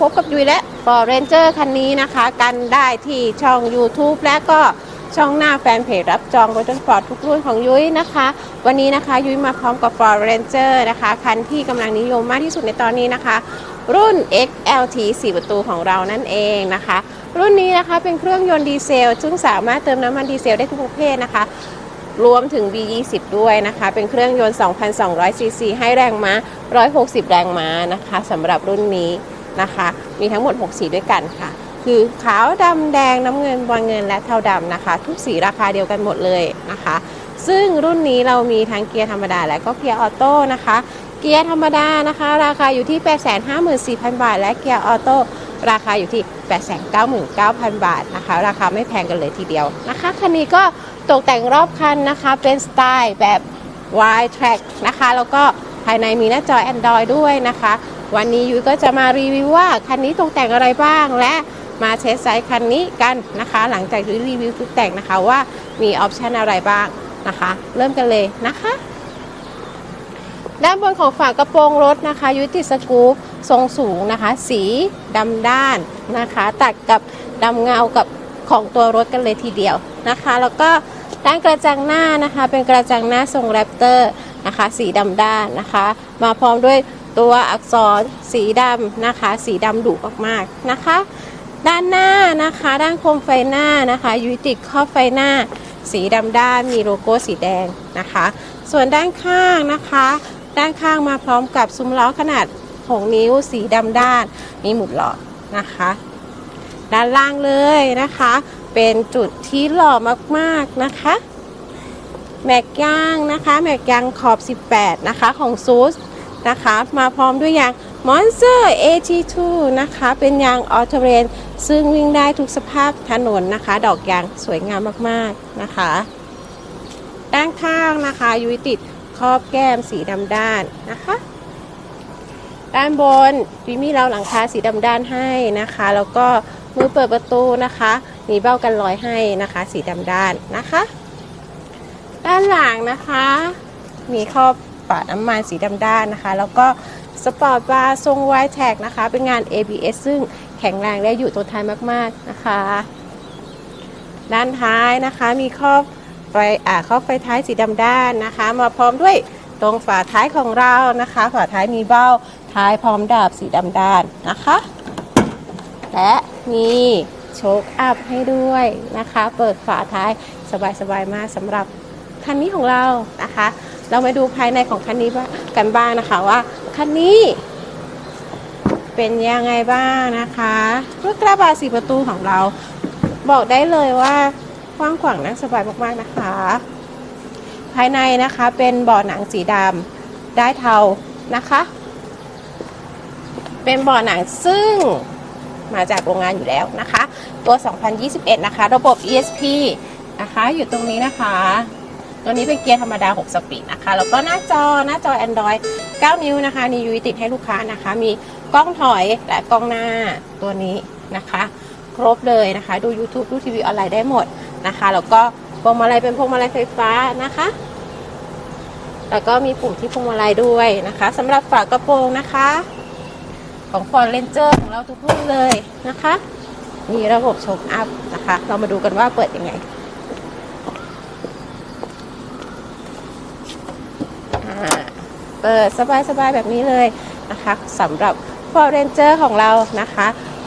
พบกับยุ้ยและ For Ranger คันนี้นะคะ กันได้ที่ช่อง YouTube และก็ช่องหน้าแฟนเพจรับจองรถยนต์ฟอร์ดทุกรุ่นของยุ้ยนะคะ วันนี้นะคะยุ้ยมาพร้อมกับ For Ranger นะคะคันที่กำลังนิยมมากที่สุดในตอนนี้นะคะ รุ่น XLT 4 ประตูของเรานั่นเองนะคะ รุ่นนี้นะคะเป็นเครื่องยนต์ดีเซล ซึ่งสามารถเติมน้ำมันดีเซลได้ทุกประเภทนะคะ รวมถึง V20 ด้วยนะคะ เป็นเครื่องยนต์ 2,200ซีซีให้แรงม้า 160 แรงม้านะคะสำหรับรุ่นนี้ นะคะ มีทั้งหมด 6 สีด้วยกันค่ะ คือขาวดำแดงน้ำเงินบอลเงินและเทาดำนะคะ ทุกสีราคาเดียวกันหมดเลยนะคะ ซึ่งรุ่นนี้เรามีทั้งเกียร์ธรรมดาและก็เกียร์ออโต้นะคะ เกียร์ธรรมดานะคะ ราคาอยู่ที่ 854,000 บาท และเกียร์ออโต้ราคาอยู่ที่ 899,000 บาทนะคะ ราคาไม่แพงกันเลยทีเดียวนะคะ คันนี้ก็ตกแต่งรอบคันนะคะ เป็นสไตล์แบบ wide track นะคะ แล้วก็ภายในมีหน้าจอ Android ด้วยนะคะ วันนี้ยุ้ยก็จะมารีวิวว่าคันนี้ตกแต่งอะไรบ้าง และมาเทสไซส์คันนี้กันนะคะ หลังจากยุ้ยรีวิวตกแต่งนะคะว่ามีออปชันอะไรบ้างนะคะ เริ่มกันเลยนะคะด้านบนของฝากระโปรงรถนะคะ ยุติสกรูปทรงสูงนะคะ สีดำด้านนะคะ ตัดกับดำเงากับของตัวรถกันเลยทีเดียวนะคะ แล้วก็ด้านกระจังหน้านะคะ เป็นกระจังหน้าทรงแรปเตอร์นะคะ สีดำด้านนะคะ มาพร้อมด้วย ตัวอักษรสีดำนะคะ สีดำดุมากๆนะคะ ด้านหน้านะคะ ด้านโคมไฟหน้านะคะยุติดครอบไฟหน้า สีดำด้านมีโลโก้สีแดงนะคะ ส่วนด้านข้างนะคะ ด้านข้างมาพร้อมกับซุ้มล้อขนาด6นิ้ว สีดำด้าน มีหมุดหล่อนะคะ ด้านล่างเลยนะคะ เป็นจุดที่หล่อมากๆนะคะ แม็กยางนะคะ แม็กยางขอบ 18 นะคะของซูส นะคะ มาพร้อมด้วยยาง Monster AT2 นะคะ เป็นยางออโตเรนซึ่งวิ่งได้ทุกสภาพถนนนะคะ ดอกยางสวยงามมากๆนะคะ ด้านข้างนะคะยุยติดครอบแก้มสีดำด้านนะคะ ด้านบนวิมีเราหลังคาสีดำด้านให้นะคะ แล้วก็มือเปิดประตูนะคะมีเบ้ากันรอยให้นะคะ สีดำด้านนะคะ ด้านหลังนะคะ มีครอบ ปาดน้ำมันสีดำด้านนะคะ แล้วก็สปอร์ตบาร์ทรงไวแท็กนะคะ เป็นงาน ABS ซึ่งแข็งแรงและอยู่ทนทานมาก ๆนะคะ ด้านท้ายนะคะมีครอบไฟอ่าครอบไฟท้ายสีดำด้านนะคะ มาพร้อมด้วยตรงฝาท้ายของเรานะคะ ฝาท้ายมีเบ้าท้ายพร้อมดาบสีดำด้านนะคะ และมีโชคอัพให้ด้วยนะคะ เปิดฝาท้ายสบายๆมากสำหรับคันนี้ของเรานะคะ เรามาดูภายในของคันนี้กันบ้างนะคะว่าคันนี้เป็นยังไงบ้างนะคะรถกระบะสีประตูของเรา บอกได้เลยว่ากว้างขวางนั่งสบายมากๆนะคะ ภายในนะคะเป็นเบาะหนังสีดำได้เทานะคะ เป็นเบาะหนังซึ่งมาจากโรงงานอยู่แล้วนะคะ ตัว 2021 นะคะ ระบบ ESP นะคะ อยู่ตรงนี้นะคะ ตัวนี้เป็นเกียร์ธรรมดา 6 สปีดนะคะ แล้วก็หน้าจอหน้าจอ Android 9 นิ้วนะคะนี่ยูติดให้ลูกค้านะคะ มีกล้องถอยและกล้องหน้าตัวนี้นะคะ ครบเลยนะคะ ดู YouTube ดูทีวีออนไลน์ได้หมดนะคะ แล้วก็พวงมาลัยเป็นพวงมาลัยไฟฟ้านะคะ แล้วก็มีปุ่มที่พวงมาลัยด้วยนะคะสำหรับฝากระโปรงนะคะ ของ Ford Ranger ของเราทุกรุ่นเลยนะคะ มีระบบโชคอัพนะคะ เรามาดูกันว่าเปิดยังไงอ่า เปิดสบายๆแบบนี้เลยนะคะสำหรับ Ford Ranger ของเรานะคะ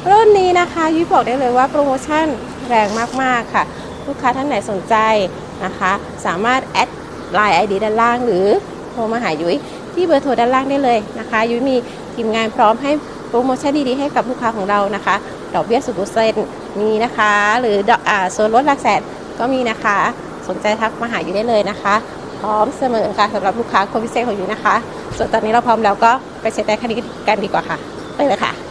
รุ่นนี้นะคะยุ้ยบอกได้เลยว่าโปรโมชั่นแรงมากๆค่ะ ลูกค้าท่านไหนสนใจนะคะ สามารถแอดไลน์ไอดีด้านล่าง หรือโทรมาหายุ้ยที่เบอร์โทรด้านล่างได้เลยนะคะ ยุ้ยมีทีมงานพร้อมให้โปรโมชั่นดีๆให้กับลูกค้าของเรานะคะ ดอกเบี้ยศูนย์เซนมีนะคะ หรือดอกอ่าส่วนลดหลักแสนก็มีนะคะ สนใจทักมาหาอยู่ได้เลยนะคะ พร้อมเสมอค่ะสำหรับลูกค้าคนพิเศษของอยู่นะคะ ส่วนตอนนี้เราพร้อมแล้วก็ไปเช็คได้คันนี้กันดีกว่าค่ะ ไปเลยค่ะ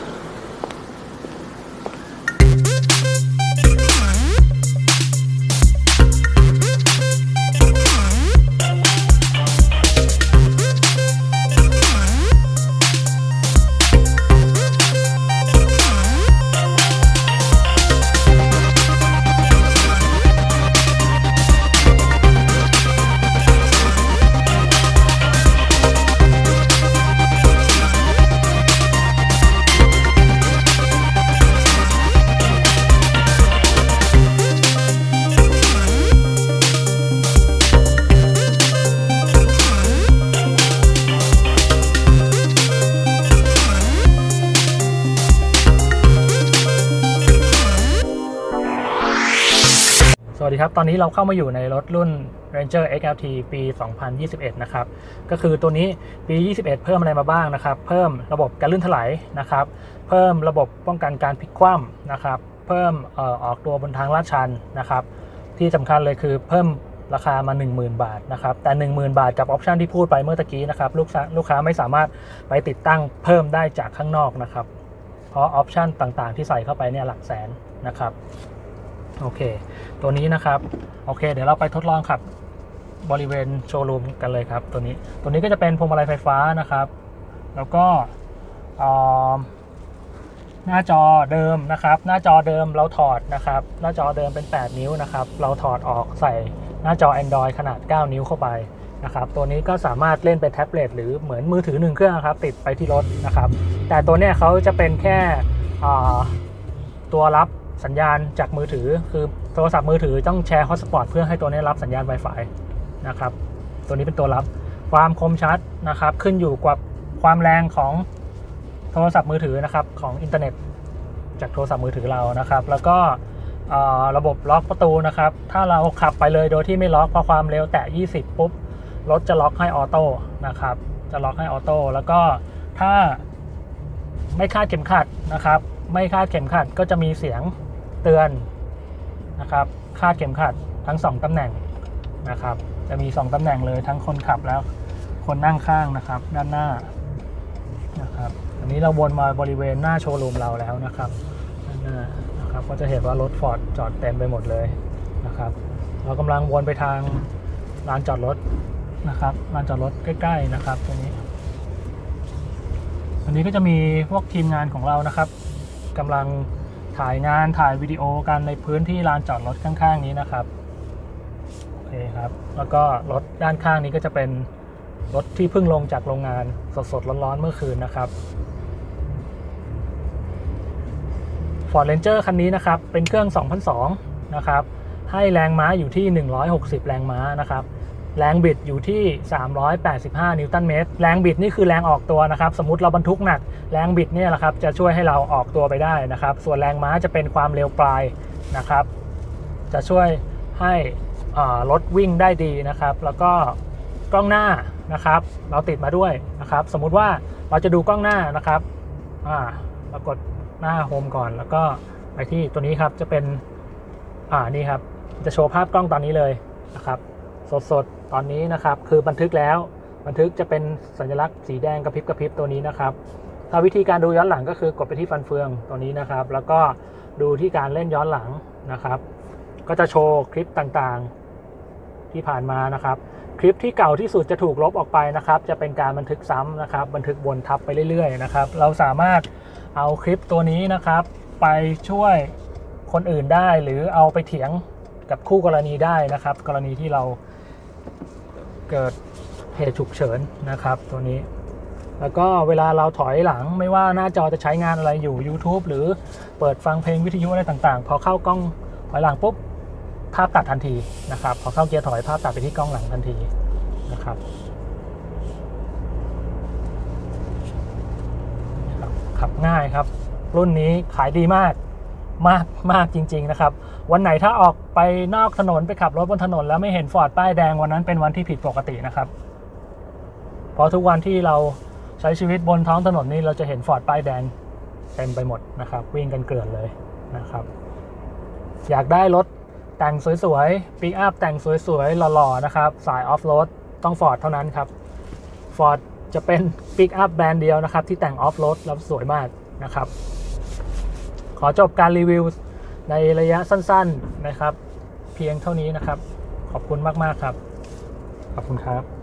วัสดีครับ ตอนนี้เราเข้ามาอยู่ในรถรุ่น Ranger XLT ปี 2021 นะครับ ก็คือตัวนี้ปี 21 เพิ่มอะไรมาบ้างนะครับ เพิ่มระบบการลื่นถลายนะครับ เพิ่มระบบป้องกันการพลิกคว่ำนะครับ เพิ่มออออกตัวบนทางลาดชันนะครับ ที่สำคัญเลยคือเพิ่มราคามา 10,000 บาทนะครับ แต่ 10,000 บาทกับออปชันที่พูดไปเมื่อตะกี้นะครับ ลูกค้าลูกค้าไม่สามารถไปติดตั้งเพิ่มได้จากข้างนอกนะครับ เพราะออปชันต่างๆ ที่ใส่เข้าไปเนี่ยหลักแสนนะครับ โอเค ตัวนี้นะครับ โอเค เดี๋ยวเราไปทดลองขับบริเวณโชว์รูมกันเลยครับ ตัวนี้ ตัวนี้ก็จะเป็นพวงมาลัยไฟฟ้านะครับ แล้วก็หน้าจอเดิมนะครับ หน้าจอเดิมเราถอดนะครับ หน้าจอเดิมเป็น 8 นิ้วนะครับ เราถอดออกใส่หน้าจอ Android ขนาด 9 นิ้วเข้าไปนะครับ ตัวนี้ก็สามารถเล่นเป็นแท็บเล็ตหรือเหมือนมือถือหนึ่งเครื่องครับ ติดไปที่รถนะครับ แต่ตัวเนี้ยเขาจะเป็นแค่ตัวรับ สัญญาณจากมือถือ คือโทรศัพท์มือถือต้องแชร์ฮอตสปอตเพื่อให้ตัวนี้รับสัญญาณ Wi-Fi นะครับ ตัวนี้เป็นตัวรับความคมชัดนะครับ ขึ้นอยู่กับความแรงของโทรศัพท์มือถือนะครับของอินเทอร์เน็ต จากโทรศัพท์มือถือเรานะครับ แล้วก็ระบบล็อกประตูนะครับ ถ้าเราขับไปเลยโดยที่ไม่ล็อกพอความเร็วแตะ 20 ปุ๊บ รถจะล็อกให้ออโต้นะครับ จะล็อกให้ออโต้ แล้วก็ถ้าไม่คาดเข็มขัดนะครับ ไม่คาดเข็มขัดก็จะมีเสียง เตือนนะครับคาดเข็มขัดทั้ง 2 ตำแหน่งนะครับ จะมี 2 ตำแหน่งเลยทั้งคนขับแล้วคนนั่งข้างนะครับ ด้านหน้านะครับอันนี้เราวนมาบริเวณหน้าโชว์รูมเราแล้วนะครับด้านหน้านะครับก็จะเห็นว่ารถฟอร์ดจอดเต็มไปหมดเลยนะครับ เรากำลังวนไปทางลานจอดรถนะครับลานจอดรถใกล้ ๆนะครับตรงนี้อันนี้ก็จะมีพวกทีมงานของเรานะครับกำลัง ถ่ายงานถ่ายวิดีโอกันในพื้นที่ลานจอดรถข้างๆนี้นะครับโอเคครับ แล้วก็รถด้านข้างนี้ก็จะเป็นรถที่เพิ่งลงจากโรงงานสดๆร้อนๆเมื่อคืนนะครับ Ford Ranger คันนี้นะครับ เป็นเครื่อง 2002 นะครับ ให้แรงม้าอยู่ที่ 160 แรงม้านะครับ แรงบิดอยู่ที่ 385 นิวตันเมตร แรงบิดนี่คือแรงออกตัวนะครับ สมมติเราบรรทุกหนัก แรงบิดเนี่ยแหละครับ จะช่วยให้เราออกตัวไปได้นะครับ ส่วนแรงม้าจะเป็นความเร็วปลายนะครับ จะช่วยให้รถวิ่งได้ดีนะครับ แล้วก็กล้องหน้านะครับ เราติดมาด้วยนะครับ สมมุติว่าเราจะดูกล้องหน้านะครับอ่าเรากดหน้าโฮมก่อน แล้วก็ไปที่ตัวนี้ครับ จะเป็น อ่า นี่ครับ จะโชว์ภาพกล้องตอนนี้เลยนะครับ สดๆ ตอนนี้นะครับ คือบันทึกแล้ว บันทึกจะเป็นสัญลักษณ์สีแดงกระพริบกระพริบตัวนี้นะครับถ้าวิธีการดูย้อนหลังก็คือกดไปที่ฟันเฟืองตัวนี้นะครับ แล้วก็ดูที่การเล่นย้อนหลังนะครับ ก็จะโชว์คลิปต่างๆที่ผ่านมานะครับ คลิปที่เก่าที่สุดจะถูกลบออกไปนะครับ จะเป็นการบันทึกซ้ำนะครับ บันทึกวนทับไปเรื่อยๆนะครับ เราสามารถเอาคลิปตัวนี้นะครับ ไปช่วยคนอื่นได้หรือเอาไปเถียงกับคู่กรณีได้นะครับ กรณีที่เรา เกิดเหตุฉุกเฉินนะครับ ตัวนี้ แล้วก็เวลาเราถอยหลังไม่ว่าหน้าจอจะใช้งานอะไรอยู่ YouTube หรือเปิดฟังเพลงวิทยุอะไรต่างๆ พอเข้ากล้องถอยหลังปุ๊บภาพตัดทันทีนะครับ พอเข้าเกียร์ถอยภาพตัดไปที่กล้องหลังทันทีนะครับครับขับง่ายครับ รุ่นนี้ขายดีมากมากมากจริง ๆ นะครับ วันไหนถ้าออกไปนอกถนนไปขับรถบนถนน แล้วไม่เห็นฟอร์ดป้ายแดงวันนั้นเป็นวันที่ผิดปกตินะครับ เพราะทุกวันที่เราใช้ชีวิตบนท้องถนนนี้เราจะเห็นฟอร์ดป้ายแดงเต็มไปหมดนะครับ วิ่งกันเกลื่อนเลยนะครับ อยากได้รถแต่งสวยๆปิกอัพแต่งสวยๆหล่อๆนะครับ สายออฟโรดต้องฟอร์ดเท่านั้นครับฟอร์ดจะเป็นปิกอัพแบรนด์เดียวนะครับ ที่แต่งออฟโรดแล้วสวยมากนะครับ ขอจบการรีวิว ในระยะสั้นๆนะครับ เพียงเท่านี้นะครับ ขอบคุณมากๆครับ ขอบคุณครับ